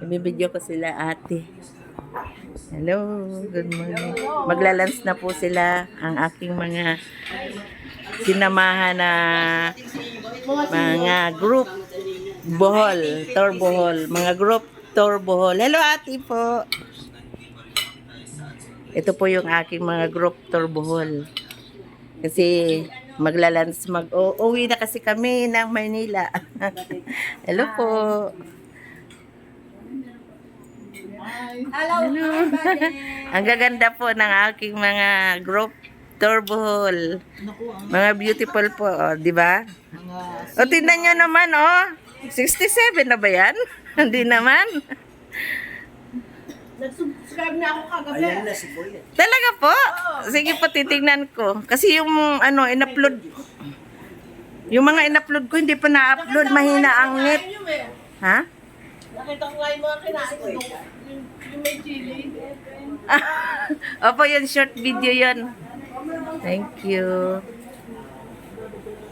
Ibibidyo ko sila ate. Hello, good morning. Maglalans na po sila ang aking mga sinamahan na mga group Bohol, Tor Bohol, mga group Tor Bohol. Hello ate po. Ito po yung aking mga group Tor Bohol. Kasi maglalans mag o, uwi na kasi kami ng Maynila. Hello po. Hello, Ang gaganda po ng aking mga group Tor Bohol. Mga beautiful po, oh, di ba? O, tingnan nyo naman, oh. 67 na ba yan? Hindi naman. Nag-subscribe na ako kagabi. Talaga po? Sige po, titingnan ko. Kasi yung ano, in-upload. Yung mga in-upload ko, hindi pa na-upload. Mahina ang net. Ha? Nakita ko nga yung mga kinain ko. Yung, yung may chili. Opo, yun, short video yun. Thank you.